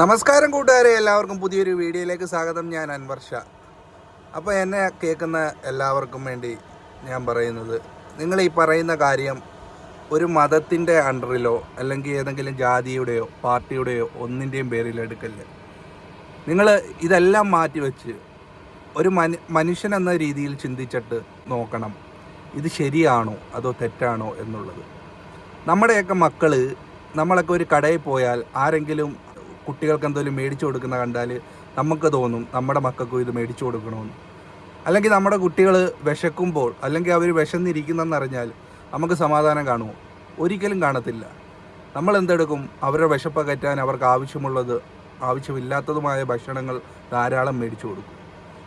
നമസ്കാരം കൂട്ടുകാരെ എല്ലാവർക്കും പുതിയൊരു വീഡിയോയിലേക്ക് സ്വാഗതം. ഞാൻ അൻവർ ഷാ. അപ്പോൾ എന്നെ കേൾക്കുന്ന എല്ലാവർക്കും വേണ്ടി ഞാൻ പറയുന്നത് നിങ്ങൾ ഈ പറയുന്ന കാര്യം ഒരു മതത്തിന്റെ അണ്ടറിലോ അല്ലെങ്കിൽ ഏതെങ്കിലും ജാതിയുടെയോ പാർട്ടിയുടെയോ ഒന്നിന്റെയും പേരിൽ നിങ്ങൾ ഇതെല്ലാം മാറ്റിവെച്ച് ഒരു മനു മനുഷ്യൻ എന്ന രീതിയിൽ ചിന്തിച്ചിട്ട് നോക്കണം ഇത് ശരിയാണോ അതോ തെറ്റാണോ എന്നുള്ളത്. നമ്മുടെയൊക്കെ മക്കൾ നമ്മളൊക്കെ ഒരു കടയിൽ പോയാൽ ആരെങ്കിലും കുട്ടികൾക്ക് എന്തെങ്കിലും മേടിച്ചു കൊടുക്കുന്ന കണ്ടാൽ നമുക്ക് തോന്നും നമ്മുടെ മക്കൾക്കും ഇത് മേടിച്ചു കൊടുക്കണമെന്ന്. അല്ലെങ്കിൽ നമ്മുടെ കുട്ടികൾ വിശക്കുമ്പോൾ അല്ലെങ്കിൽ അവർ വിശന്നിരിക്കുന്നറിഞ്ഞാൽ നമുക്ക് സമാധാനം കാണുമോ? ഒരിക്കലും കാണത്തില്ല. നമ്മൾ എന്തെടുക്കും? അവരുടെ വിശപ്പ് കയറ്റാൻ അവർക്ക് ആവശ്യമുള്ളത് ആവശ്യമില്ലാത്തതുമായ ഭക്ഷണങ്ങൾ ധാരാളം മേടിച്ചു കൊടുക്കും.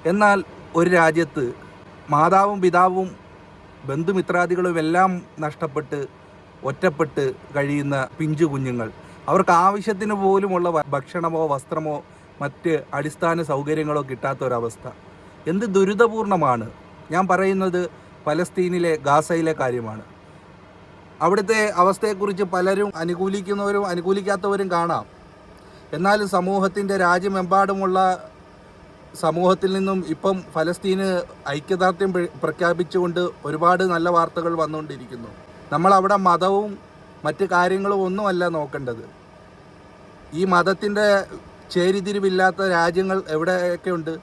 എന്നാൽ ഒരു രാജ്യത്ത് മാതാവും പിതാവും ബന്ധുമിത്രാദികളും എല്ലാം നഷ്ടപ്പെട്ട് ഒറ്റപ്പെട്ട് കഴിയുന്ന പിഞ്ചു കുഞ്ഞുങ്ങൾ അവർക്ക് ആവശ്യത്തിന് പോലുമുള്ള ഭക്ഷണമോ വസ്ത്രമോ മറ്റ് അടിസ്ഥാന സൗകര്യങ്ങളോ കിട്ടാത്ത ഒരവസ്ഥ എന്ത് ദുരിതപൂർണമാണ്? ഞാൻ പറയുന്നത് പലസ്തീനിലെ ഗാസയിലെ കാര്യമാണ്. അവിടുത്തെ അവസ്ഥയെക്കുറിച്ച് പലരും അനുകൂലിക്കുന്നവരും അനുകൂലിക്കാത്തവരും കാണാം. എന്നാൽ സമൂഹത്തിന്റെ രാജ്യമെമ്പാടുമുള്ള സമൂഹത്തിൽ നിന്നും ഇപ്പം ഫലസ്തീന് ഐക്യദാർഢ്യം പ്രഖ്യാപിച്ചുകൊണ്ട് ഒരുപാട് നല്ല വാർത്തകൾ വന്നുകൊണ്ടിരിക്കുന്നു. നമ്മൾ അവിടെ മതവും മറ്റ് കാര്യങ്ങളും ഒന്നുമല്ല നോക്കേണ്ടത്. ഈ മതത്തിന്റെ ചേരിതിരിവില്ലാത്ത രാജ്യങ്ങൾ എവിടെയൊക്കെ ഉണ്ട്?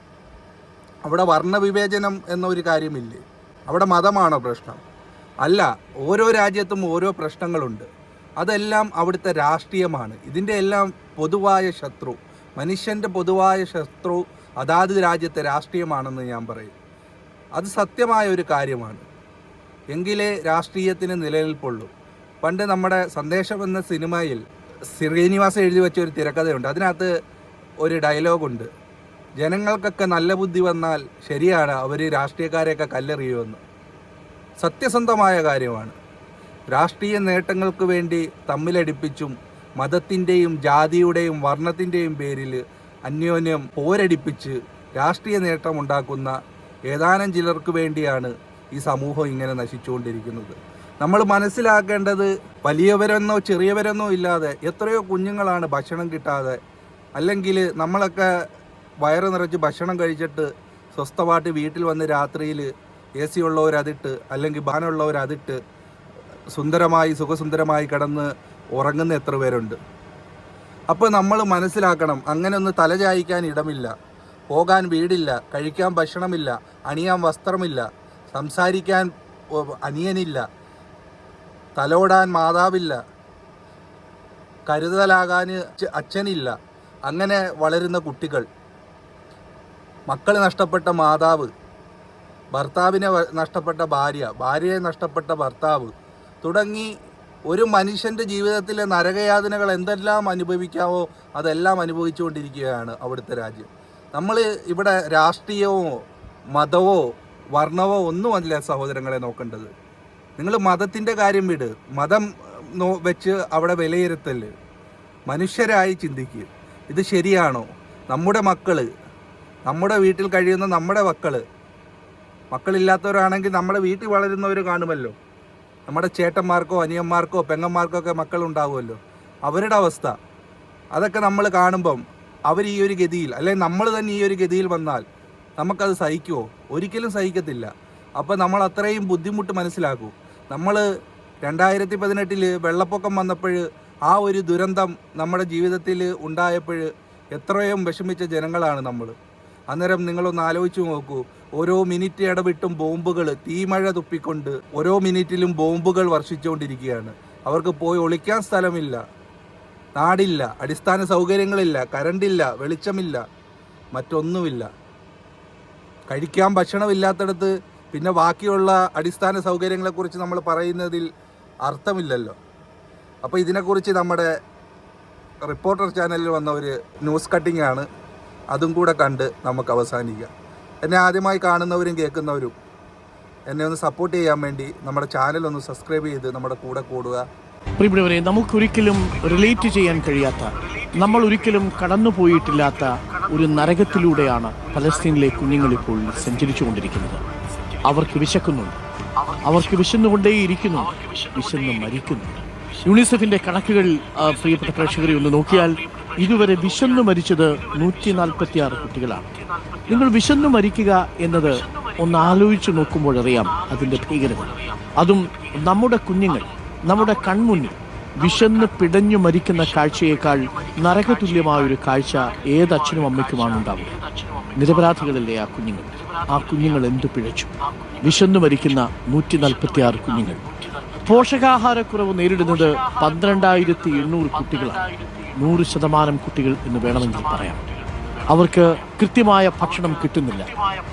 അവിടെ വർണവിവേചനം എന്നൊരു കാര്യമില്ലേ? അവിടെ മതമാണോ പ്രശ്നം? അല്ല ഓരോ രാജ്യത്തും ഓരോ പ്രശ്നങ്ങളുണ്ട്. അതെല്ലാം അവിടുത്തെ രാഷ്ട്രീയമാണ്. ഇതിന്റെ എല്ലാം പൊതുവായ ശത്രു മനുഷ്യന്റെ പൊതുവായ ശത്രു അതാത് രാജ്യത്തെ രാഷ്ട്രീയമാണെന്ന് ഞാൻ പറയും. അത് സത്യമായ ഒരു കാര്യമാണ്. എങ്കിലേ രാഷ്ട്രീയത്തിന് നിലനിൽപ്പുള്ളൂ. പണ്ട് നമ്മുടെ സന്ദേശം എന്ന സിനിമയിൽ ശ്രീനിവാസൻ എഴുതി വെച്ച ഒരു തിരക്കഥയുണ്ട്. അതിനകത്ത് ഒരു ഡയലോഗുണ്ട് ജനങ്ങൾക്കൊക്കെ നല്ല ബുദ്ധി വന്നാൽ ശരിയാണ് അവർ രാഷ്ട്രീയക്കാരെയൊക്കെ കല്ലെറിയുമെന്ന്. സത്യസന്ധമായ കാര്യമാണ്. രാഷ്ട്രീയ നേട്ടങ്ങൾക്ക് വേണ്ടി തമ്മിലടിപ്പിച്ചും മതത്തിന്റെയും ജാതിയുടെയും വർണത്തിന്റെയും പേരിൽ അന്യോന്യം പോരടിപ്പിച്ച് രാഷ്ട്രീയ നേട്ടമുണ്ടാക്കുന്ന ഏതാനും ചിലർക്ക് വേണ്ടിയാണ് ഈ സമൂഹം ഇങ്ങനെ നശിച്ചുകൊണ്ടിരിക്കുന്നത്. നമ്മൾ മനസ്സിലാക്കേണ്ടത് വലിയവരെന്നോ ചെറിയവരെന്നോ ഇല്ലാതെ എത്രയോ കുഞ്ഞുങ്ങളാണ് ഭക്ഷണം കിട്ടാതെ. അല്ലെങ്കിൽ നമ്മളൊക്കെ വയറ് നിറച്ച് ഭക്ഷണം കഴിച്ചിട്ട് സ്വസ്ഥമായിട്ട് വീട്ടിൽ വന്ന് രാത്രിയിൽ എ സി ഉള്ളവരതിട്ട് അല്ലെങ്കിൽ ബാനുള്ളവരതിട്ട് സുന്ദരമായി സുഖസുന്ദരമായി കിടന്ന് ഉറങ്ങുന്ന എത്ര പേരുണ്ട്. അപ്പോൾ നമ്മൾ മനസ്സിലാക്കണം അങ്ങനെ ഒന്ന് തലചായിക്കാൻ ഇടമില്ല. പോകാൻ വീടില്ല കഴിക്കാൻ ഭക്ഷണമില്ല അണിയാൻ വസ്ത്രമില്ല സംസാരിക്കാൻ അനിയനില്ല തലോടാൻ മാതാവില്ല. കരുതലാകാൻ അച്ഛനില്ല. അങ്ങനെ വളരുന്ന കുട്ടികൾ. മക്കൾ നഷ്ടപ്പെട്ട മാതാവ്. ഭർത്താവിനെ നഷ്ടപ്പെട്ട ഭാര്യ. ഭാര്യയെ നഷ്ടപ്പെട്ട ഭർത്താവ്. തുടങ്ങി ഒരു മനുഷ്യന്റെ ജീവിതത്തിലെ നരകയാതനകൾ എന്തെല്ലാം അനുഭവിക്കാമോ അതെല്ലാം അനുഭവിച്ചുകൊണ്ടിരിക്കുകയാണ് അവിടുത്തെ രാജ്യം. നമ്മൾ ഇവിടെ രാഷ്ട്രീയമോ മതമോ വർണമോ ഒന്നുമല്ല സഹോദരങ്ങളെ നോക്കേണ്ടത്. നിങ്ങൾ മതത്തിന്റെ കാര്യം വിട്. മതം നോ വെച്ച് അവിടെ വിലയിരുത്തൽ. മനുഷ്യരായി ചിന്തിക്കുക ഇത് ശരിയാണോ? നമ്മുടെ മക്കൾ നമ്മുടെ വീട്ടിൽ കഴിയുന്ന നമ്മുടെ മക്കൾ മക്കളില്ലാത്തവരാണെങ്കിൽ നമ്മുടെ വീട്ടിൽ വളരുന്നവർ കാണുമല്ലോ. നമ്മുടെ ചേട്ടന്മാർക്കോ അനിയന്മാർക്കോ പെങ്ങന്മാർക്കോ ഒക്കെ മക്കളുണ്ടാവുമല്ലോ. അവരുടെ അവസ്ഥ. അതൊക്കെ നമ്മൾ കാണുമ്പം അവർ ഈ ഒരു ഗതിയിൽ അല്ലെങ്കിൽ നമ്മൾ തന്നെ ഈ ഒരു ഗതിയിൽ വന്നാൽ നമുക്കത് സഹിക്കുമോ ഒരിക്കലും സഹിക്കത്തില്ല. അപ്പോൾ നമ്മൾ അത്രയും ബുദ്ധിമുട്ട് മനസ്സിലാക്കൂ. നമ്മൾ രണ്ടായിരത്തി പതിനെട്ടിൽ വെള്ളപ്പൊക്കം വന്നപ്പോൾ ആ ഒരു ദുരന്തം നമ്മുടെ ജീവിതത്തിൽ ഉണ്ടായപ്പോൾ എത്രയും വിഷമിച്ച ജനങ്ങളാണ് നമ്മൾ അന്നേരം നിങ്ങളൊന്ന് ആലോചിച്ച് നോക്കൂ. ഓരോ മിനിറ്റ് ഇടവിട്ടും ബോംബുകൾ തീമഴ തുപ്പിക്കൊണ്ട് ഓരോ മിനിറ്റിലും ബോംബുകൾ വർഷിച്ചുകൊണ്ടിരിക്കുകയാണ് അവർക്ക് പോയി ഒളിക്കാൻ സ്ഥലമില്ല. നാടില്ല അടിസ്ഥാന സൗകര്യങ്ങളില്ല കരണ്ടില്ല വെളിച്ചമില്ല മറ്റൊന്നുമില്ല. കഴിക്കാൻ ഭക്ഷണമില്ലാത്തടത്ത് പിന്നെ ബാക്കിയുള്ള അടിസ്ഥാന സൗകര്യങ്ങളെക്കുറിച്ച് നമ്മൾ പറയുന്നതിൽ അർത്ഥമില്ലല്ലോ. അപ്പോൾ ഇതിനെക്കുറിച്ച് നമ്മുടെ റിപ്പോർട്ടർ ചാനലിൽ വന്ന ഒരു ന്യൂസ് കട്ടിംഗ് ആണ് അതും കൂടെ കണ്ട് നമുക്ക് അവസാനിക്കാം. എന്നെ ആദ്യമായി കാണുന്നവരും കേൾക്കുന്നവരും എന്നെ ഒന്ന് സപ്പോർട്ട് ചെയ്യാൻ വേണ്ടി നമ്മുടെ ചാനൽ ഒന്ന് സബ്സ്ക്രൈബ് ചെയ്ത് നമ്മുടെ കൂടെ കൂടുക. പ്രിയപ്പെട്ടവരെ നമുക്കൊരിക്കലും റിലേറ്റ് ചെയ്യാൻ കഴിയാത്ത നമ്മൾ ഒരിക്കലും കടന്നു പോയിട്ടില്ലാത്ത ഒരു നരകത്തിലൂടെയാണ് പലസ്തീനിലെ കുഞ്ഞുങ്ങൾ ഇപ്പോൾ സഞ്ചരിച്ചുകൊണ്ടിരിക്കുന്നത്. അവർക്ക് വിശക്കുന്നുണ്ട് അവർക്ക് വിശന്നുകൊണ്ടേയിരിക്കുന്നു. വിശന്ന് മരിക്കുന്നു. യൂണിസെഫിന്റെ കണക്കുകൾ പ്രിയപ്പെട്ട പ്രേക്ഷകരെ ഒന്ന് നോക്കിയാൽ ഇതുവരെ വിശന്നു മരിച്ചത് നൂറ്റി നാൽപ്പത്തി ആറ് കുട്ടികളാണ്. നിങ്ങൾ വിശന്നു മരിക്കുക എന്നത് ഒന്ന് ആലോചിച്ചു നോക്കുമ്പോഴറിയാം അതിന്റെ ഭീകരത. അതും നമ്മുടെ കുഞ്ഞുങ്ങൾ നമ്മുടെ കൺമുന്നിൽ. വിശന്ന് പിടഞ്ഞു മരിക്കുന്ന കാഴ്ചയേക്കാൾ നരകതുല്യമായ ഒരു കാഴ്ച ഏത് അച്ഛനും അമ്മയ്ക്കുമാണ് ഉണ്ടാവുക നിരപരാധികളല്ലേ ആ കുഞ്ഞുങ്ങൾ? ആ കുഞ്ഞുങ്ങൾ എന്തു പിഴച്ചു? വിശന്നു മരിക്കുന്ന നൂറ്റി നാൽപ്പത്തി ആറ് കുഞ്ഞുങ്ങൾ. പോഷകാഹാരക്കുറവ് നേരിടുന്നത് പന്ത്രണ്ടായിരത്തി എണ്ണൂറ് കുട്ടികളാണ്. നൂറ് ശതമാനം കുട്ടികൾ എന്ന് വേണമെങ്കിൽ പറയാം. അവർക്ക് കൃത്യമായ ഭക്ഷണം കിട്ടുന്നില്ല.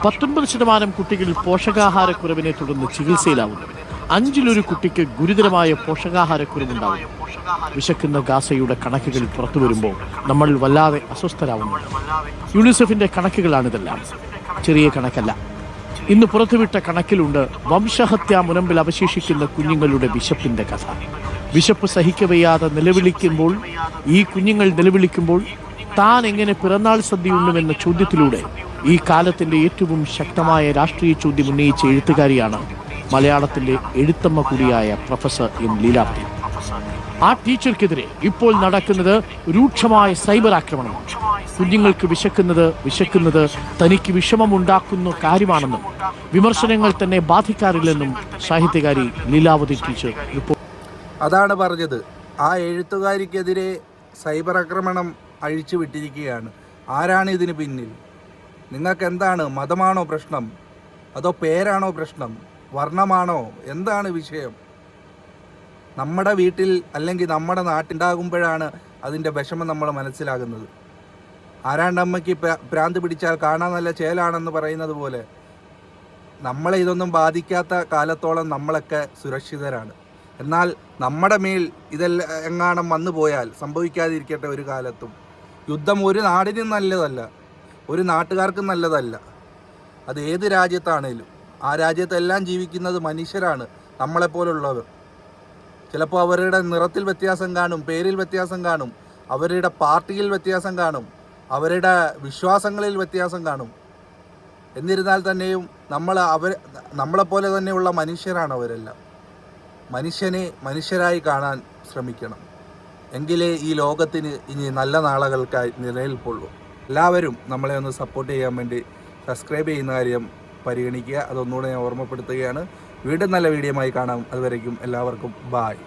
പത്തൊൻപത് ശതമാനം കുട്ടികളിൽ പോഷകാഹാരക്കുറവിനെ തുടർന്ന് ചികിത്സയിലാവുന്നു. അഞ്ചിലൊരു കുട്ടിക്ക് ഗുരുതരമായ പോഷകാഹാരക്കുറവുണ്ടാകും. വിശക്കുന്ന ഗാസയുടെ കണക്കുകൾ പുറത്തു വരുമ്പോൾ നമ്മൾ വല്ലാതെ അസ്വസ്ഥരാവുന്നു. യുണിസെഫിന്റെ കണക്കുകളാണിതെല്ലാം. ചെറിയ കണക്കല്ല. ഇന്ന് പുറത്തുവിട്ട കണക്കിലുണ്ട് വംശഹത്യാ മുനമ്പിൽ അവശേഷിക്കുന്ന കുഞ്ഞുങ്ങളുടെ വിശപ്പിന്റെ കഥ. വിശപ്പ് സഹിക്കവയ്യാതെ നിലവിളിക്കുമ്പോൾ ഈ കുഞ്ഞുങ്ങൾ നിലവിളിക്കുമ്പോൾ താൻ എങ്ങനെ പിറന്നാൾ സദ്യ ഉണ്ണുമെന്ന ചോദ്യത്തിലൂടെ ഈ കാലത്തിന്റെ ഏറ്റവും ശക്തമായ രാഷ്ട്രീയ ചോദ്യം ഉന്നയിച്ച എഴുത്തുകാരിയാണ് മലയാളത്തിന്റെ എഴുത്തമ്മ കൂടിയായ പ്രൊഫസർ എം ലീലാവതി. ആ ടീച്ചർക്കെതിരെ ഇപ്പോൾ നടക്കുന്നത് രൂക്ഷമായ സൈബർ ആക്രമണമാണ് കുഞ്ഞുങ്ങൾക്ക് വിശക്കുന്നത് വിശക്കുന്നത് തനിക്ക് വിഷമമുണ്ടാക്കുന്ന കാര്യമാണെന്നും വിമർശനങ്ങൾ തന്നെ ബാധിക്കാറില്ലെന്നും സാഹിത്യകാരി ലീലാവതി ടീച്ചർ അതാണ് പറഞ്ഞത്. ആ എഴുത്തുകാരിക്കെതിരെ സൈബർ ആക്രമണം അഴിച്ചു വിട്ടിരിക്കുകയാണ്. ആരാണ് ഇതിന് പിന്നിൽ? നിങ്ങൾക്ക് എന്താണ് മതമാണോ പ്രശ്നം? അതോ പേരാണോ പ്രശ്നം? വർണമാണോ? എന്താണ് വിഷയം? നമ്മുടെ വീട്ടിൽ അല്ലെങ്കിൽ നമ്മുടെ നാട്ടിലുണ്ടാകുമ്പോഴാണ് അതിന്റെ വിഷമം നമ്മൾ മനസ്സിലാകുന്നത്. ആരാണ്ടമ്മയ്ക്ക് പ്രാന്ത് പിടിച്ചാൽ കാണാൻ നല്ല ചേലാണെന്ന് പറയുന്നത് പോലെ നമ്മളെ ഇതൊന്നും ബാധിക്കാത്ത കാലത്തോളം നമ്മളൊക്കെ സുരക്ഷിതരാണ്. എന്നാൽ നമ്മുടെ മേൽ ഇതെല്ലാം എങ്ങാണം വന്നു പോയാൽ സംഭവിക്കാതിരിക്കട്ടെ ഒരു കാലത്തും. യുദ്ധം ഒരു നാടിനും നല്ലതല്ല ഒരു നാട്ടുകാർക്കും നല്ലതല്ല. അത് ഏത് രാജ്യത്താണേലും. ആ രാജ്യത്തെല്ലാം ജീവിക്കുന്നത് മനുഷ്യരാണ് നമ്മളെപ്പോലുള്ളവർ. ചിലപ്പോൾ അവരുടെ നിറത്തിൽ വ്യത്യാസം കാണും പേരിൽ വ്യത്യാസം കാണും അവരുടെ പാർട്ടിയിൽ വ്യത്യാസം കാണും അവരുടെ വിശ്വാസങ്ങളിൽ വ്യത്യാസം കാണും. എന്നിരുന്നാൽ തന്നെയും നമ്മൾ അവർ നമ്മളെപ്പോലെ തന്നെയുള്ള മനുഷ്യരാണ് അവരെല്ലാം. മനുഷ്യനെ മനുഷ്യരായി കാണാൻ ശ്രമിക്കണം. എങ്കിലേ ഈ ലോകത്തിന് ഇനി നല്ല നാളുകൾക്കായി നിലനിൽപ്പുള്ളൂ. എല്ലാവരും നമ്മളെ ഒന്ന് സപ്പോർട്ട് ചെയ്യാൻ വേണ്ടി സബ്സ്ക്രൈബ് ചെയ്യുന്ന കാര്യം പരിഗണിക്കുക. അതൊന്നുകൂടെ ഞാൻ ഓർമ്മപ്പെടുത്തുകയാണ്. വീണ്ടും നല്ല വീഡിയോ കാണാം. അതുവരേക്കും എല്ലാവർക്കും. ബായ്